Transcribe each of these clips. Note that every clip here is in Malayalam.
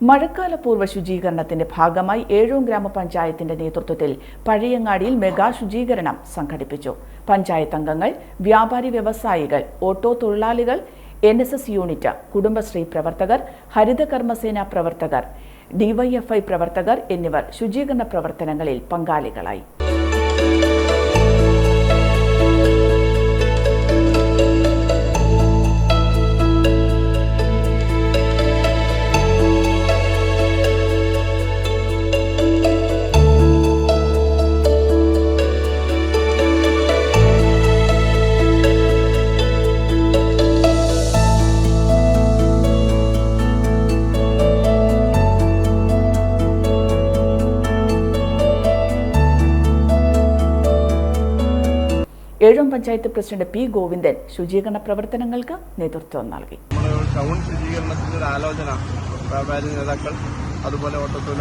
മഴക്കാലപൂർവ ശുചീകരണത്തിന്റെ ഭാഗമായി ഏഴോം ഗ്രാമപഞ്ചായത്തിന്റെ നേതൃത്വത്തിൽ പഴയങ്ങാടിയിൽ മെഗാ ശുചീകരണം സംഘടിപ്പിച്ചു. പഞ്ചായത്ത് അംഗങ്ങൾ വ്യാപാരി വ്യവസായികൾ ഓട്ടോ തൊഴിലാളികൾ N S S unit Kudumbashree പ്രവർത്തകർ ഹരിതകർമ്മസേന പ്രവർത്തകർ ഡിവൈഎഫ്ഐ പ്രവർത്തകർ എന്നിവർ ശുചീകരണ പ്രവർത്തനങ്ങളിൽ പങ്കാളികളായി. ഏഴൂം പഞ്ചായത്ത് പ്രസിഡന്റ് പി ഗോവിന്ദൻ ശുചീകരണ പ്രവർത്തനങ്ങൾക്ക് നേതൃത്വം നൽകി. ടൗൺ അതുപോലെ പിന്നെ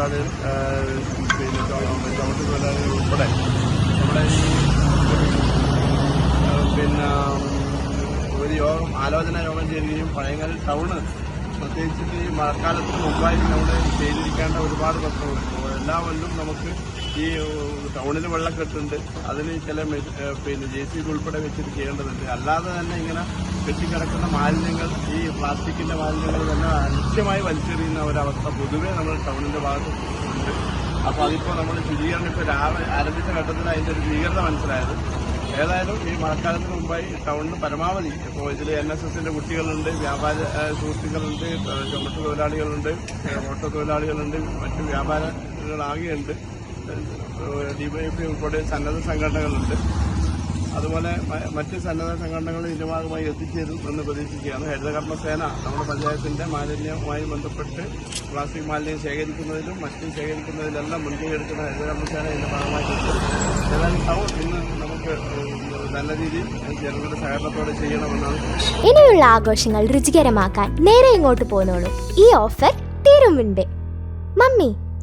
നമ്മുടെ പിന്നെ ഒരു യോഗം ആലോചന യോഗം ചെയ്യുകയും പഴയങ്ങൽ ടൗണ് പ്രത്യേകിച്ച് ഈ മഴക്കാലത്തിന് മുമ്പായി നമ്മുടെ ചെയ്തിരിക്കേണ്ട ഒരുപാട് പ്രശ്നങ്ങളുണ്ട്. എല്ലാ കൊല്ലം നമുക്ക് ഈ ടൗണിൽ വെള്ളക്കെട്ടുണ്ട്. അതിന് ചില പിന്നെ ജെ സി ബി ഉൾപ്പെടെ വെച്ചിട്ട് ചെയ്യേണ്ടതുണ്ട്. അല്ലാതെ തന്നെ ഇങ്ങനെ കെട്ടിക്കിടക്കുന്ന മാലിന്യങ്ങൾ ഈ പ്ലാസ്റ്റിക്കിന്റെ മാലിന്യങ്ങൾ തന്നെ അനിശ്ചയമായി വലിച്ചെറിയുന്ന ഒരവസ്ഥ പൊതുവേ നമ്മുടെ ടൗണിന്റെ ഭാഗത്ത് ഉണ്ട്. അപ്പൊ അതിപ്പോ നമ്മൾ ശുചീകരണം ഇപ്പൊ രാവിലെ ആരംഭിച്ച ഘട്ടത്തിൽ അതിന്റെ ഒരു ഭീകരത മനസ്സിലായത്. ഏതായാലും ഈ മഴക്കാലത്തിന് മുമ്പായി ടൗണിന് പരമാവധി ഇപ്പോൾ ഇതിൽ എൻ എസ് എസിന്റെ കുട്ടികളുണ്ട് വ്യാപാര സുഹൃത്തുക്കളുണ്ട് ചുമട്ട് തൊഴിലാളികളുണ്ട് ഓട്ടോ തൊഴിലാളികളുണ്ട് മറ്റു വ്യാപാരികളാകെയുണ്ട് ഡിവൈഎഫ്ഐ ഉൾപ്പെടെ സന്നദ്ധ സംഘടനകളുണ്ട്. അതുപോലെ മറ്റ് സന്നദ്ധ സംഘടനകൾ ഇതിന്റെ ഭാഗമായി എത്തിച്ചേരും എന്ന് പ്രതീക്ഷിക്കുകയാണ്. ഹരിതകർമ്മസേന നമ്മുടെ പഞ്ചായത്തിന്റെ മാലിന്യവുമായി ബന്ധപ്പെട്ട് പ്ലാസ്റ്റിക് മാലിന്യം ശേഖരിക്കുന്നതിലും മറ്റും ശേഖരിക്കുന്നതിലെല്ലാം മുൻകൈ എടുക്കുന്ന ഹരിതകർമ്മസേന ഇതിന്റെ ഭാഗമായി. ഏതായാലും ടൗൺ ഇന്ന് നമുക്ക് നല്ല രീതിയിൽ ജനങ്ങളുടെ സഹകരണത്തോടെ ചെയ്യണമെന്നാണ്. ഇനിയുള്ള ആഘോഷങ്ങൾ രുചികരമാക്കാൻ നേരെ ഇങ്ങോട്ട് പോന്നോളൂ. ഈ ഓഫർ തീരുമുണ്ട് മമ്മി